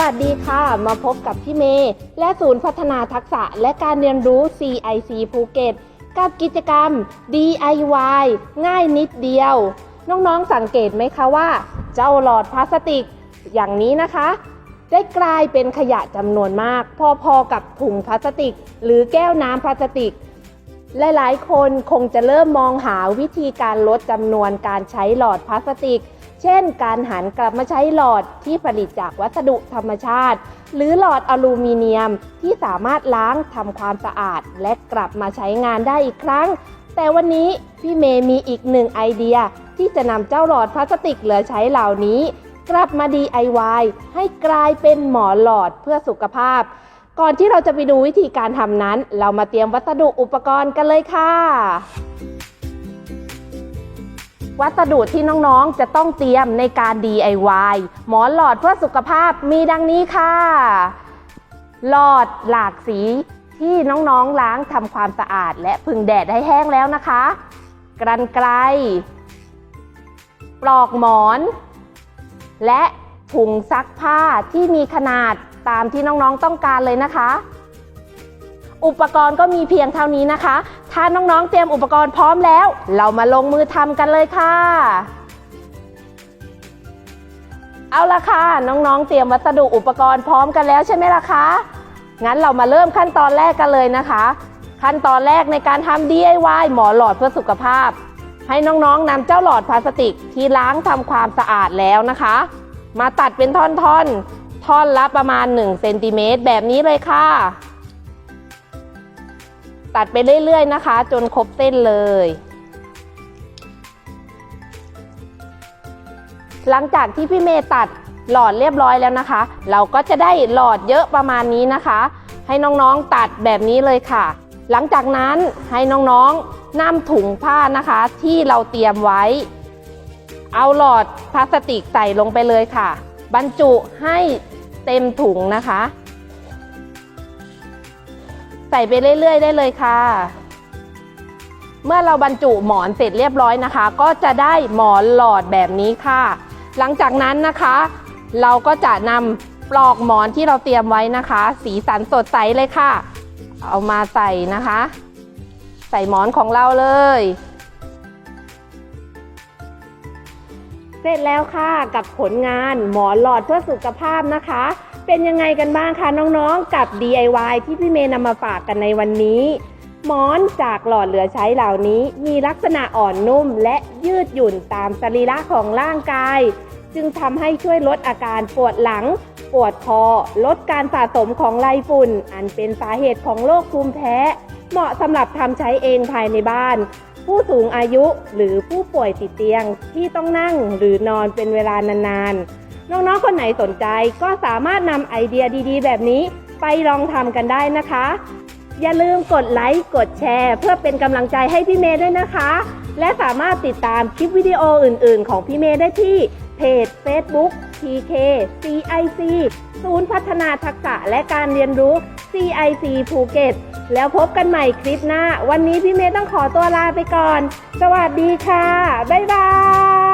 วัสดีค่ะ มาพบกับพี่เมย์และศูนย์พัฒนาทักษะและการเรียนรู้ CIC ภูเก็ต กับกิจกรรม DIY ง่ายนิดเดียว น้องๆสังเกตไหมคะว่า เจ้าหลอดพลาสติก อย่างนี้นะคะ ได้กลายเป็นขยะจำนวนมาก พอๆกับถุงพลาสติก หรือแก้วน้ำพลาสติกหลายๆ คนคงจะเริ่มมองหาวิธีการลดจำนวนการใช้หลอดพลาสติก เช่น การหันกลับมาใช้หลอดที่ผลิตจากวัสดุธรรมชาติ หรือหลอดอลูมิเนียมที่สามารถล้างทำความสะอาด และกลับมาใช้งานได้อีกครั้ง แต่วันนี้พี่เมย์มีอีกหนึ่งไอเดีย ที่จะนำเจ้าหลอดพลาสติกเหลือใช้เหล่านี้ กลับมา DIY ให้กลายเป็นหมอนหลอดเพื่อสุขภาพ ก่อนที่เราจะไปดูวิธีการทำนั้น เรามาเตรียมวัสดุอุปกรณ์กันเลยค่ะ วัสดุที่น้องๆ จะต้องเตรียมในการ DIY หมอนหลอดเพื่อสุขภาพมีดังนี้ค่ะ หลอดหลากสีที่น้องๆล้างทำความสะอาด และพึ่งแดดให้แห้งแล้วนะคะ กรันไกล ปลอกหมอน และถุงซักผ้าที่มีขนาดตามที่น้องๆต้องการเลยนะคะ อุปกรณ์ก็มีเพียงเท่านี้นะคะ ถ้าน้องๆเตรียมอุปกรณ์พร้อมแล้ว เรามาลงมือทำกันเลยค่ะ เอาละค่ะ น้องๆ เตรียมวัสดุอุปกรณ์พร้อมกันแล้วใช่ไหมล่ะคะ งั้นเรามาเริ่มขั้นตอนแรกกันเลยนะคะ ขั้นตอนแรกในการทำ DIY หมอหลอดเพื่อสุขภาพ ให้น้องๆนำเจ้าหลอดพลาสติกที่ล้างทำความสะอาดแล้วนะคะ มาตัดเป็นท่อนๆ ท่อนละประมาณ1เซนติเมตรแบบนี้เลยค่ะ ตัดไปเรื่อยๆนะคะ จนครบเส้นเลย หลังจากที่พี่เมย์ตัดหลอดเรียบร้อยแล้วนะคะ เราก็จะได้หลอดเยอะประมาณนี้นะคะ ให้น้องๆตัดแบบนี้เลยค่ะ หลังจากนั้นให้น้องๆนำถุงผ้านะคะ ที่เราเตรียมไว้ เอาหลอดพลาสติกใส่ลงไปเลยค่ะ บรรจุให้เต็มถุงนะคะ ใส่ไปเรื่อย ๆ ได้เลยค่ะ เมื่อเราบรรจุหมอนเสร็จเรียบร้อยนะคะ ก็จะได้หมอนหลอดแบบนี้ค่ะ หลังจากนั้นนะคะ เราก็จะนำปลอกหมอนที่เราเตรียมไว้นะคะ สีสันสดใสเลยค่ะ เอามาใส่นะคะ ใส่หมอนของเราเลยเสร็จแล้วค่ะกับผลงานหมอนหลอดเพื่อสุขภาพนะคะ เป็นยังไงกันบ้างคะน้องๆ กับ DIY ที่พี่เมย์นำมาฝากกันในวันนี้หมอนจากหลอดเหลือใช้เหล่านี้มีลักษณะอ่อนนุ่มและยืดหยุ่นตามสรีระของร่างกาย จึงทำให้ช่วยลดอาการปวดหลัง ปวดคอ ลดการสะสมของไรฝุ่น อันเป็นสาเหตุของโรคภูมิแพ้ เหมาะสำหรับทำใช้เองภายในบ้าน ผู้สูงอายุหรือผู้ป่วยติดเตียงที่ต้องนั่งหรือนอนเป็นเวลานานๆ น้องๆ คนไหนสนใจก็สามารถนำไอเดียดีๆ แบบนี้ไปลองทำกันได้นะคะ อย่าลืมกดไลค์กดแชร์ เพื่อเป็นกำลังใจให้พี่เมย์ด้วยนะคะ และสามารถติดตามคลิปวิดีโออื่นๆ ของพี่เมย์ได้ที่เพจ Facebook TK CIC ศูนย์พัฒนาทักษะและการเรียนรู้ CIC ภูเก็ตแล้วพบกันใหม่คลิปหน้า วันนี้พี่เมย์ต้องขอตัวลาไปก่อน สวัสดีค่ะ บ๊ายบาย